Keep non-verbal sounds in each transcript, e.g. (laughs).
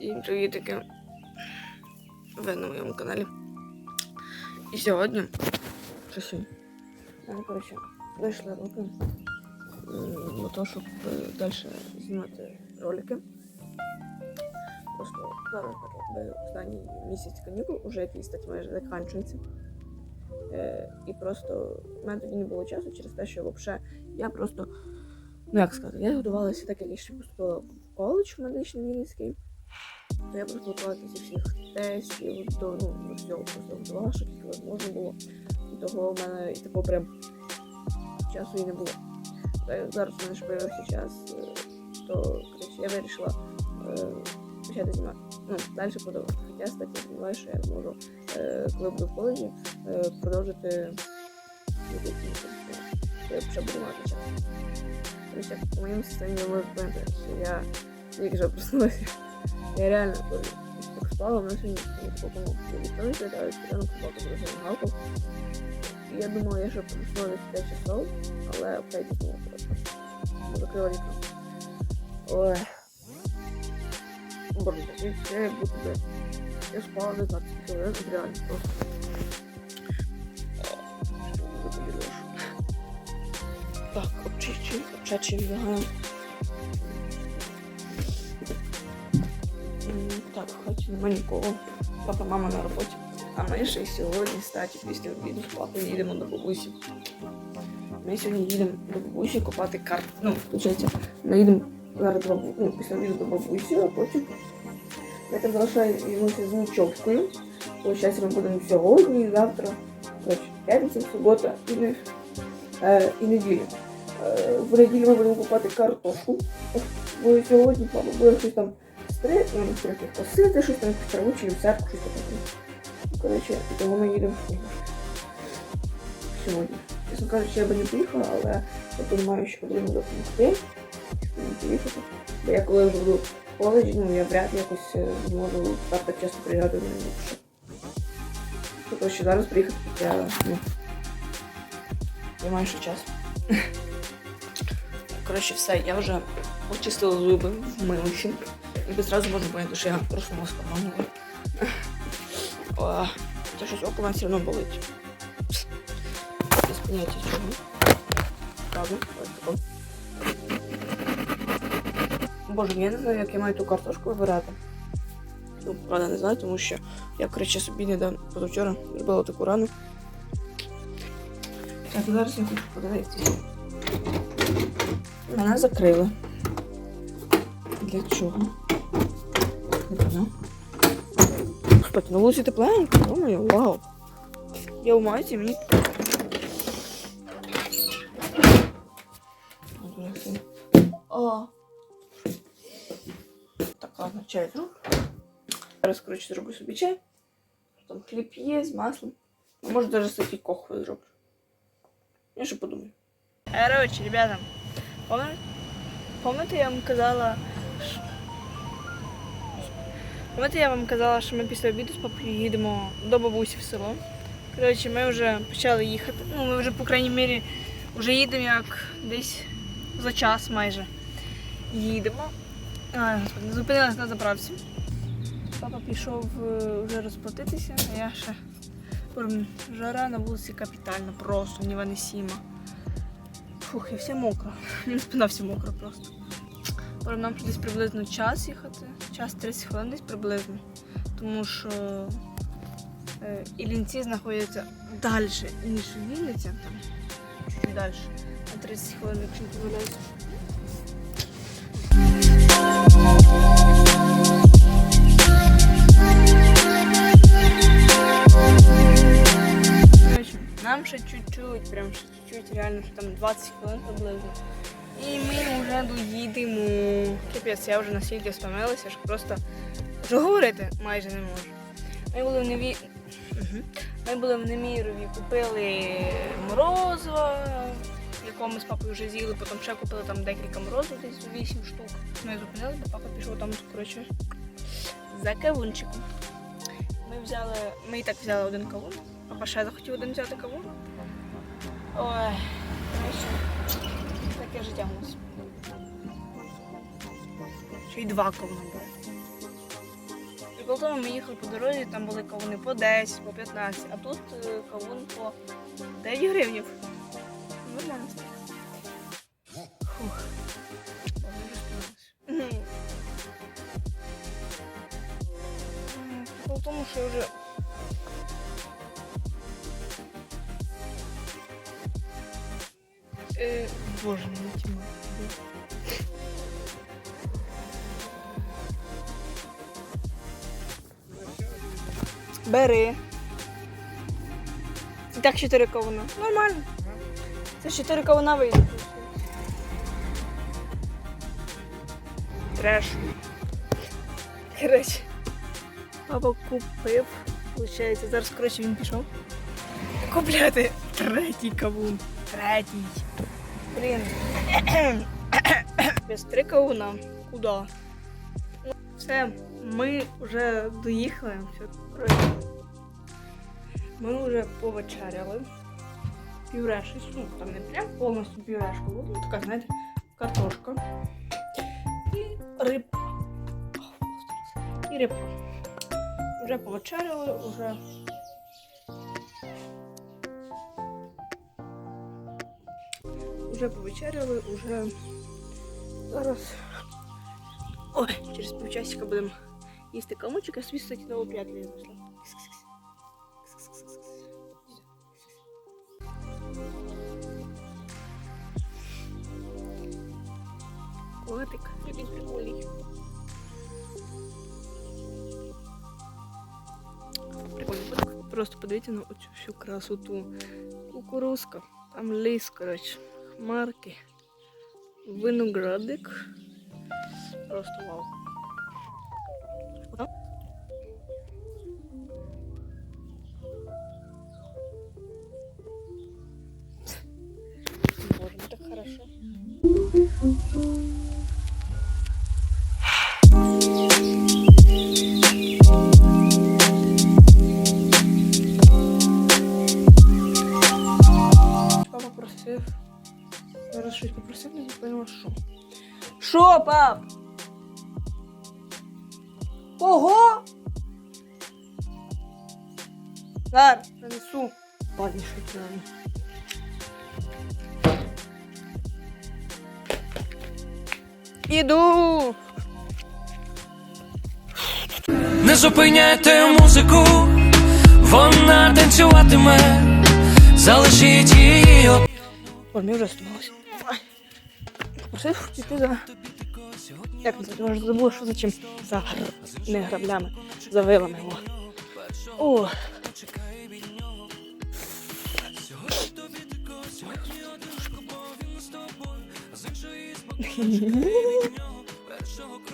Всім привітики! Ви на моєму каналі. І сьогодні. Коротше, вийшли руки для того, щоб далі знімати ролики. Просто зараз останній місяць канікул, уже який стать майже закінчується. Е, і просто в мене тоді не було часу через те, що взагалі я просто, ну як сказати, я готувалася так, як ще поступила в коледж в медичний Вінницький. Я просто зі всіх тестів, до ну, всього просто що тільки можна було. І того в мене і такого прям часу і не було. Та зараз в мене ж появився час, е, то коротше, я вирішила е, почати знімати. Ну, далі продовжувати. Хоча, кстати, я сподіваюся, що я зможу, е, коли буду в коледжі, е, продовжити Я ще буду мати час. Короче, по моєму состоянию ви поняти, що я тільки що проснулася. Я реально вона сьогодні не такому ніхто не світає, рано собаку дуже галку. Я думала, я ще проснулася 5 часов, але в 5 знову просто. Закрила вікно. Ой. Боже, я як будто би. Я спала не знаю, скільки хвилин, реально просто. Так, обчищу, обчачуємо лягаємо. Нема нікого. Папа, мама на роботі. А ми ще сьогодні, статі, після обіду папою їдемо до бабусі. Ми сьогодні їдемо до бабусі копати карт. Ну, виходить, ми їдемо зараз до бабу... ну, після обіду до бабусі, а потім ми там залишаємося з ночовкою. Получається, ми будемо сьогодні, завтра. П'ятниця, субота і, не... е, і неділя. Е, в неділю ми будемо купати картошку. Бо сьогодні папа буде там стри... ну, трохи посити, щось там траву чи всяку, щось таке. Коротше, тому ми їдемо сьогодні. Чесно кажучи, я би не поїхала, але я розумію, що потрібно допомогти, не поїхати. Бо я коли буду в коледжі, ну я вряд якось е, зможу так часто приїжджати на інше. Тобто, що зараз приїхати, я, ну, маю ще час. Коротше, все, я вже почистила зуби, в вмилася. І одразу можна поняти, що я проснулася нормально. О, Це щось око вам все одно болить. Без поняття чого. Ладно, ось тако. Боже, я не знаю, як я маю ту картошку вибирати. Ну, правда, не знаю, тому що я, коротше, собі недавно позавчора зробила таку рану. Так, зараз я хочу подивитися. Мене закрили. Для чого? Не понял. Кстати, на вулиці тепленько, думаю, вау. Я у майці, мені. О. Так, ладно, чай зроблю. Зараз, коротше, зроблю собі чай. Там хліб є з маслом. А може навіть собі кохвою зроблю. Я ще подумаю. Короче, ребята, помните, помните, я вам казала, що... Я вам казала, що ми після обіду з папою їдемо до бабусі в село. Коротше, ми вже почали їхати. Ну, ми вже, по крайній мірі, вже їдемо як десь за час майже. Їдемо. А, господи, зупинилась на заправці. Папа пішов е, вже розплатитися, а я ще жара на вулиці капітальна, просто невыносимо. Фух, я вся мокра. (laughs) Мені спина вся мокра просто. Прям нам десь приблизно час їхати, час 30 хвилин десь приблизно. Тому що е, Іллінці знаходяться далі, ніж Вінниця, там чуть далі. На 30 хвилин, якщо не помиляюся. Нам ще чуть-чуть, прям ще чуть-чуть, реально, що там 20 хвилин приблизно. І ми вже доїдемо. Капець, я вже настільки стомилася, що просто вже говорити майже не можу. Ми були в Неві... Ми були в Немірові, купили морозиво, якого ми з папою вже з'їли, потім ще купили там декілька морозив, десь 8 штук. Ми зупинилися, бо папа пішов там, коротше, за кавунчиком. Ми взяли, ми і так взяли один кавун. Папа ще захотів один взяти кавун. Ой, коротше, таке життя у нас. Ще й два кавуна було. Прикол в тому, ми їхали по дорозі, там були кавуни по 10, по 15, а тут е, кавун по 9 гривнів. Нормально. Фух. Мгм. М, Прикол в тому, що я вже Е, боже, не тьма. Бери. І так 4 кавуна. Нормально. Це 4 кавуна вийде. Треш. Коротше. Папа купив. Получається, зараз, коротше, він пішов. Купляти третій кавун. Третій. Блін. (coughs) Без три кавуна. Куда? Ну, все, ми вже доїхали. Ми вже повечеряли. Пюрешечку, ну там не прям повністю пюрешку, ну така, знаєте, картошка. І рибка. І рибка. Вже повечеряли, вже. Вже повечеряли, уже зараз. Ой, через півчасика будемо їсти камучик, я собі, кстати, нову п'ятку винесла. Котик, який прикольний. Прикольний котик. Просто подивіться на оцю всю красоту. Кукурузка, там ліс, коротше, хмарки, виноградик. Просто вау. Ну так хорошо. Папа просив. Зараз щось попросив, не поняла, що. Що, пап? Ого! Зараз, принесу. Ладно, що це нам. Іду! Не зупиняйте музику, вона танцюватиме, залишіть її. Ой, мені вже стомилося. Ай. Попросив піти за... Як це? Може забула, що за? За не граблями, за вилами. О. О.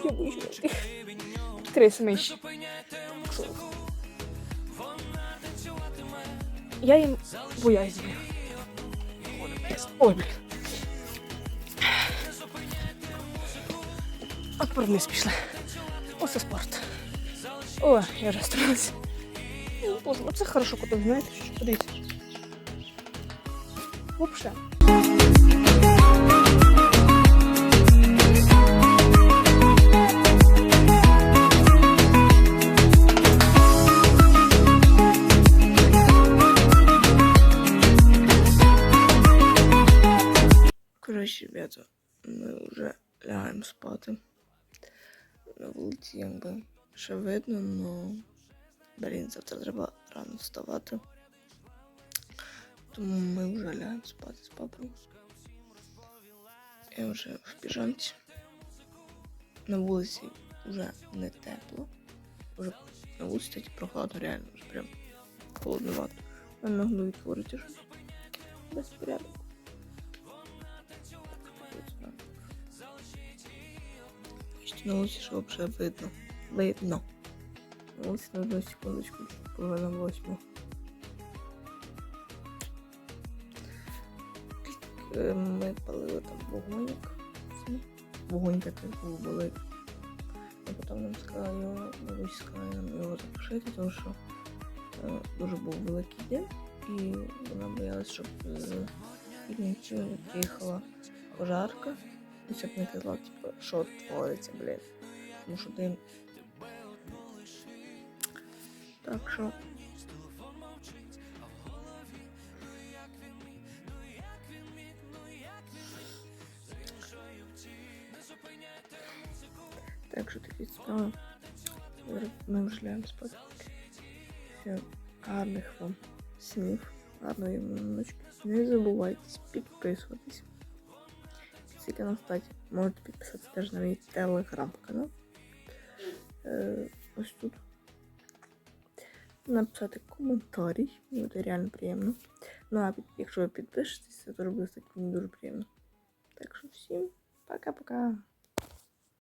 Я Відкрий самий. Я їм боязнь. Ой, блін. От про вниз пішли. Оце спорт. О, я вже стрималася. Ну, Боже, ну це хорошо, коли знаєте, що подивіться. Вообще. Коротше, ребята, ми вже лягаємо спати. Вулиці якби ще видно, но блін, завтра треба рано вставати. Тому ми вже лягаємо спати з папою. Я вже в піжамці. На вулиці вже не тепло. Вже на вулиці таки прохладно, реально, вже прям холодновато. А на голові щось. Безпорядок. На вулиці що вже видно. Видно. На на одну секундочку. Половина восьму. Ми палили там вогоньок. Вогонь такий був великий. А потім нам сказали його, бабусь сказала нам його запушити, тому що е, дуже був великий дим. І вона боялась, щоб з Вінниці приїхала пожарка. Щоб не казала, типу, що твориться, блін. Тому що дим. Так що. Так що такі справи. Ми вже лягаємо спати. Всім гарних вам снів, гарної ночки. Не забувайте підписуватись. Тільки на статі можете підписатися теж на мій телеграм-канал. Е, ось тут. Написати коментарі, мені буде реально приємно. Ну а якщо ви підпишетесь, то робити мені дуже приємно. Так що всім пока-пока.